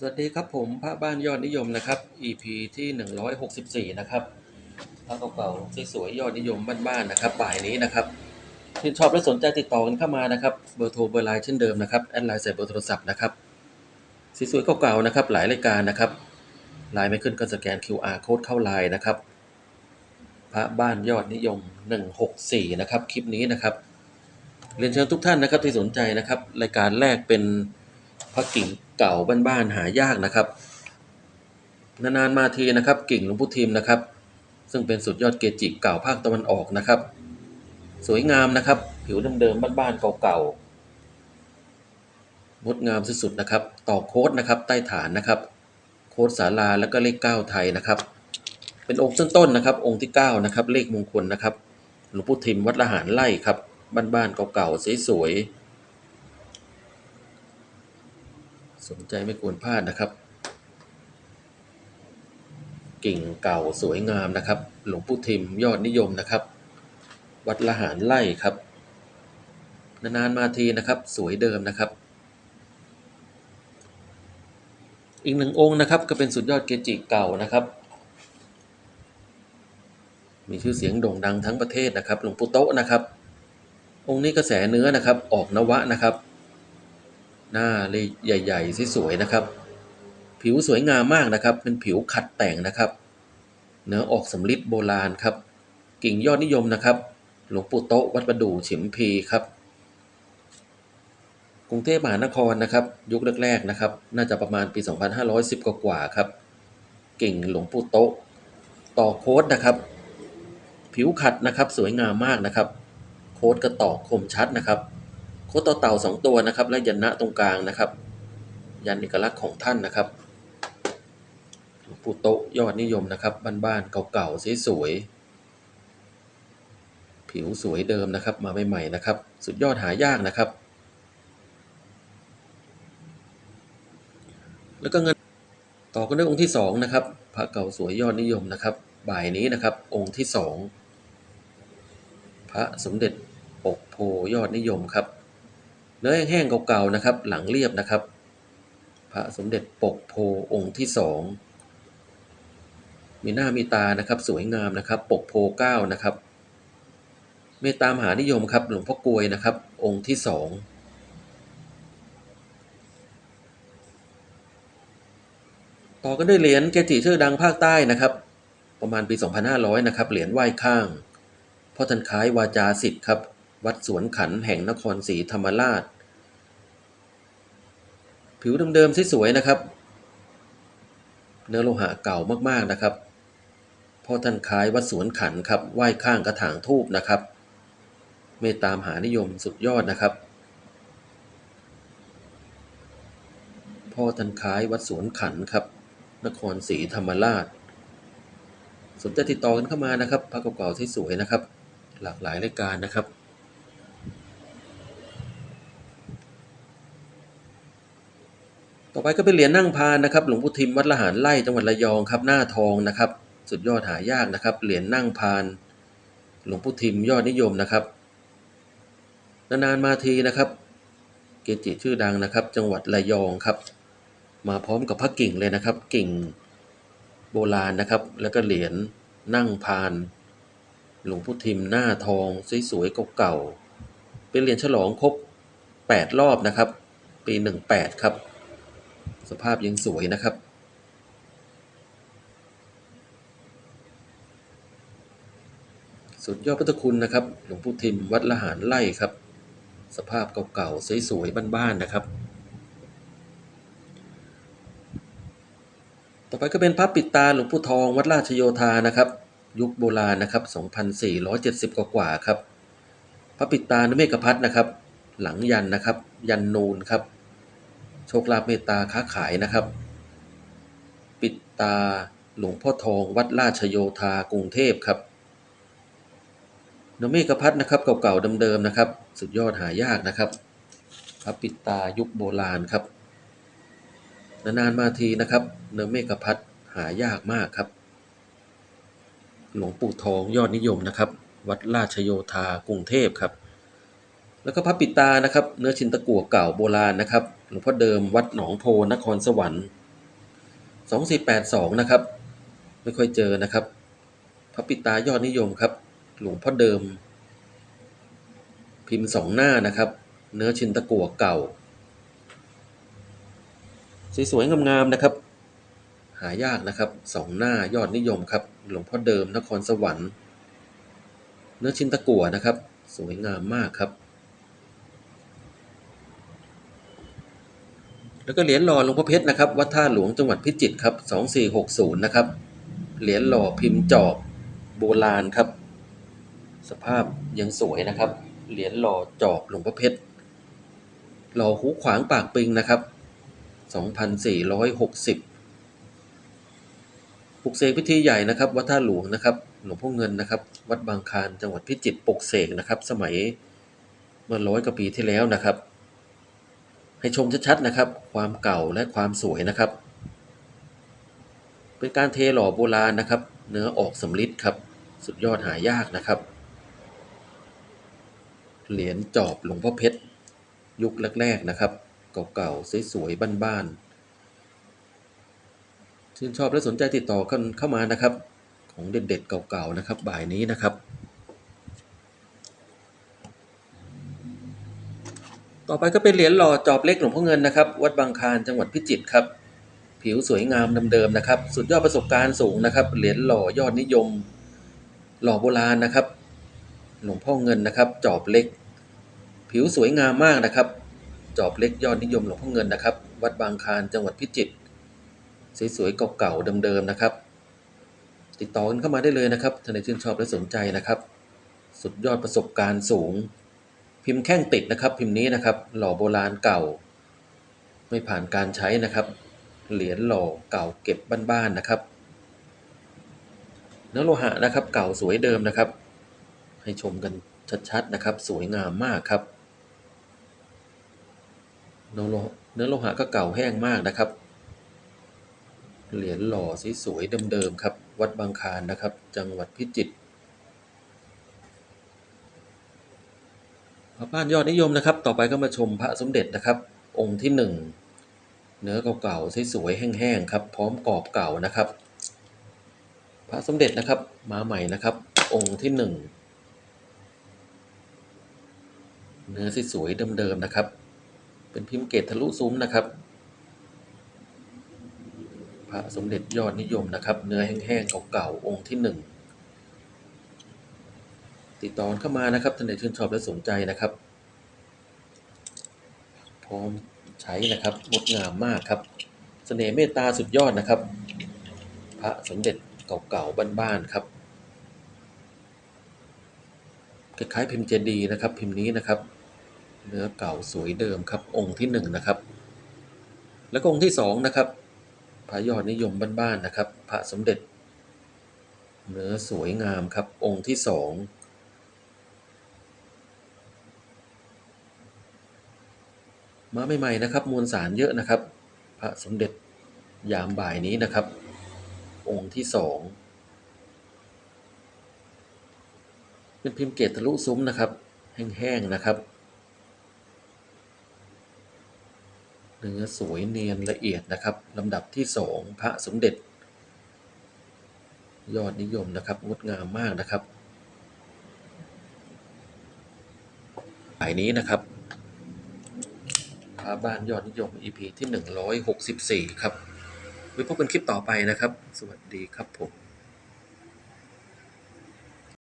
สวัสดีครับผมพระบ้านยอดนิยมนะครับ EP ที่ 164 นะครับพระเก่าๆสวยๆยอดนิยมบ้านๆนะครับบ่ายนี้นะครับที่ชอบและสนใจติดต่อกันเข้ามานะครับเบอร์โทรเบอร์ไลน์เช่นเดิมนะครับแอดไลน์ใส่เบอร์โทรศัพท์นะครับสวยๆเก่าๆนะครับหลายรายการนะครับไลน์ไม่ขึ้นก็สแกน QR code เข้าไลน์นะครับ พระบ้านยอดนิยม 164 นะครับคลิปนี้นะครับเรียนเชิญทุกท่านนะครับที่สนใจนะครับรายการแรกเป็นพระกิ่ง เก่าบ้านๆหายากนะครับ นานๆมาทีนะครับกิ่งหลวงพุทิมนะครับ ซึ่งเป็นสุดยอดเกจิเก่าภาคตะวันออกนะครับ สวยงามนะครับ ผิวเดิมๆบ้านๆเก่าๆงดงามสุดๆนะครับ ต่อโค้ดนะครับใต้ฐานนะครับ โค้ดศาลาแล้วก็เลขเก้าไทยนะครับเป็นองค์ต้นๆนะครับ องค์ที่เก้านะครับ เลขมงคลนะครับ หลวงพุทิมวัดละหารไล่ครับ บ้านๆเก่าๆสวยๆ สนใจไม่ควรพลาดนะครับ กิ่งเก่าสวยงามนะครับ หลวงปู่ทิมยอดนิยมนะครับ วัดละหารไล่ครับ นานๆมาทีนะครับ สวยเดิมนะครับ อีกหนึ่งองค์นะครับ ก็เป็นสุดยอดเกจิเก่านะครับ มีชื่อเสียงโด่งดังทั้งประเทศนะครับ หลวงปู่โตะนะครับ องค์นี้กระแสเนื้อนะครับ ออกนวะนะครับ หน้าเลยใหญ่ๆสวยๆนะครับ ผิวสวยงามมากนะครับ เป็นผิวขัดแต่งนะครับ เนื้อออกสำริดโบราณครับ กิ่งยอดนิยมนะครับ หลวงปู่โตะวัดประดู่ฉิมพีครับ กรุงเทพมหานครนะครับ ยุคแรกๆนะครับ น่าจะประมาณปี 2510 กว่าๆครับ กิ่งหลวงปู่โตะต่อโค้ดนะครับ ผิวขัดนะครับสวยงามมากนะครับ โค้ดกระต่อคมชัดนะครับ โคตเต่าสองตัวนะครับ และยันนะตรงกลางนะครับ ยันเอกลักษณ์ของท่านนะครับปูโตะยอดนิยมนะครับบ้านๆเก่าๆสวยๆผิวสวยเดิมนะครับ มาใหม่ๆนะครับ สุดยอดหายากนะครับ แล้วก็เงินต่อกันด้วยองค์ที่สองนะครับพระเก่าสวยยอดนิยมนะครับ บ่ายนี้นะครับ องค์ที่สองพระสมเด็จปกโพยอดนิยมครับ เนื้อแห้งๆเก่าๆนะครับ หลังเรียบนะครับ พระสมเด็จปกโพองค์ที่สองมีหน้ามีตานะครับ สวยงามนะครับ ปกโพเก้านะครับเมตตามหานิยมครับ หลวงพ่อกลวยนะครับ องค์ที่สองต่อกันด้วยเหรียญเกจิชื่อดังภาคใต้นะครับ ประมาณปี 2500 นะครับ เหรียญไหว้ข้างพ่อทันคล้ายวาจาสิทธิ์ครับ วัดสวนขันแห่งนครศรีธรรมราช ผิวเดิมๆสวยๆนะครับ เนื้อโลหะเก่ามากๆนะครับพ่อท่านคล้ายวัดสวนขันครับไหว้ข้างกระถางทูบนะครับ เมตตามหานิยมสุดยอดนะครับ พ่อท่านคล้ายวัดสวนขันครับ นครศรีธรรมราชสนใจติดต่อกันเข้ามานะครับพระเก่าๆสวยๆนะครับ หลากหลายรายการนะครับ ต่อไปก็เป็นเหรียญนั่งพานนะครับ หลวงพุทิมวัดละหารไร่จังหวัดระยองครับ หน้าทองนะครับ สุดยอดหายากนะครับ เหรียญนั่งพาน หลวงพุทิมยอดนิยมนะครับ นานๆมาทีนะครับ เกจิชื่อดังนะครับ จังหวัดระยองครับ มาพร้อมกับพระกิ่งเลยนะครับ กิ่งโบราณนะครับ แล้วก็เหรียญนั่งพาน หลวงพุทิมหน้าทองสวยๆเก่าๆเป็นเหรียญฉลองครบ 8 รอบนะครับ ปี 18 ครับ สภาพยังสวยนะครับ สุดยอดพุทธคุณนะครับ หลวงปู่ทิมวัดละหารไล่ครับ สภาพเก่าๆสวยๆบ้านๆนะครับ ต่อไปก็เป็นพระปิดตาหลวงปู่ทองวัดราชโยธานะครับ ยุคโบราณนะครับ 2470 กว่าๆครับพระปิดตานเมฆพัฒนะครับ หลังยันนะครับ ยันนูนครับ โชคลาภเมตตาค้าขายนะครับ ปิดตาหลวงพ่อทองวัดราชโยธากรุงเทพครับนเมฆพัฒนะครับเก่าๆเดิมๆนะครับ สุดยอดหายากนะครับพระปิดตายุคโบราณครับนานๆมาทีนะครับเนื้อเมฆพัฒหายากมากครับ หลวงปู่ทองยอดนิยมนะครับ วัดราชโยธากรุงเทพครับ แล้วก็พระปิดตานะครับ เนื้อชินตะกั่วเก่าโบราณนะครับ หลวงพ่อเดิมวัดหนองโพนครสวรรค์สองสี่แปดสองนะครับ ไม่ค่อยเจอนะครับ พระปิตายอดนิยมครับ หลวงพ่อเดิม พิมพ์สองหน้านะครับ เนื้อชินตะกั่วเก่า สวยๆงามๆนะครับ หายากนะครับสองหน้ายอดนิยมครับ หลวงพ่อเดิมนครสวรรค์ เนื้อชินตะกั่วนะครับ สวยงามมากครับ แล้วก็เหรียญหล่อหลวงพ่อเพชรนะครับ วัดท่าหลวงจังหวัดพิจิตรครับ2460นะครับ เหรียญหล่อพิมพ์จอบโบราณครับ สภาพยังสวยนะครับ เหรียญหล่อจอบหลวงพ่อเพชร หล่อหูขวางปากปิงนะครับ 2460ปลุกเสกพิธีใหญ่นะครับ วัดท่าหลวงนะครับ หลวงพ่อเงินนะครับ วัดบางคานจังหวัดพิจิตรปลุกเสกนะครับ สมัยเมื่อร้อยกว่าปีที่แล้วนะครับ ให้ชมชัดๆนะครับ ความเก่าและความสวยนะครับ เป็นการเทหล่อโบราณนะครับ เนื้อออกสำลิดครับ สุดยอดหายากนะครับ เหรียญจอบหลวงพ่อเพชร ยุคแรกๆนะครับ เก่าๆสวยๆบ้านๆชื่นชอบและสนใจติดต่อกันเข้ามานะครับ ของเด็ดๆเก่าๆนะครับ บ่ายนี้นะครับ อไปก็เป็นเหรียญหล่อจอบเล็กหลวงพ่อเงินนะครับวัดบางคานจังหวัดพิจิตรครับ ผิวสวยงามเดิมๆนะครับ สุดยอดประสบการณ์สูงนะครับ เหรียญหล่อยอดนิยม หล่อโบราณนะครับ หลวงพ่อเงินนะครับ จอบเล็ก ผิวสวยงามมากนะครับ จอบเล็กยอดนิยมหลวงพ่อเงินนะครับ วัดบางคานจังหวัดพิจิตรสวยๆเก่าๆเดิมๆนะครับ ติดต่อกันเข้ามาได้เลยนะครับถ้าในชื่นชอบและสนใจนะครับ สุดยอดประสบการณ์สูง พิมพ์แข้งติดนะครับ พิมพ์นี้นะครับ หล่อโบราณเก่า ไม่ผ่านการใช้นะครับ เหรียญหล่อเก่าเก็บบ้านๆนะครับเนื้อโลหะนะครับ เก่าสวยเดิมนะครับ ให้ชมกันชัดๆนะครับ สวยงามมากครับ เนื้อโลเนื้อโลหะก็เก่าแห้งมากนะครับ เหรียญหล่อสวยๆเดิมๆครับ วัดบางคานนะครับ จังหวัดพิจิตร พระบ้านยอดนิยมนะครับ ต่อไปก็มาชมพระสมเด็จนะครับ องค์ที่หนึ่งเนื้อเก่าๆสวยๆแห้งๆครับ พร้อมกรอบเก่านะครับ พระสมเด็จนะครับมาใหม่นะครับ องค์ที่หนึ่งเนื้อสวยๆเดิมๆนะครับ เป็นพิมพ์เกตทะลุซุ้มนะครับ พระสมเด็จยอดนิยมนะครับ เนื้อแห้งๆเก่าๆองค์ที่หนึ่ง ติดต่อเข้ามานะครับท่านใดชื่นชอบและสนใจนะครับ พร้อมใช้นะครับงดงามมากครับสเสน่ห์เมตตาสุดยอดนะครับ พระสมเด็จเก่าๆบ้านๆครับคล้ายๆพิมพ์เจดีนะครับ พิมพ์นี้นะครับ เนื้อเก่าสวยเดิมครับ องค์ที่1นนะครับ แล้วองค์ที่2นะครับพระยอดนิยมบ้านๆนะครับ พระสมเด็จ เนื้อสวยงามครับ องค์ที่2 มาใหม่ๆนะครับ มวลสารเยอะนะครับ พระสมเด็จยามบ่ายนี้นะครับ องค์ที่สองเป็นพิมพ์เกตทะลุซุ้มนะครับ แห้งๆนะครับ เนื้อสวยเนียนละเอียดนะครับลำดับที่สองพระสมเด็จ ยอดนิยมนะครับงดงามมากนะครับสายนี้นะครับาบ้านยอดนิยม EP ที่ 164 ครับไว้พบกันคลิปต่อไปนะครับ สวัสดีครับผม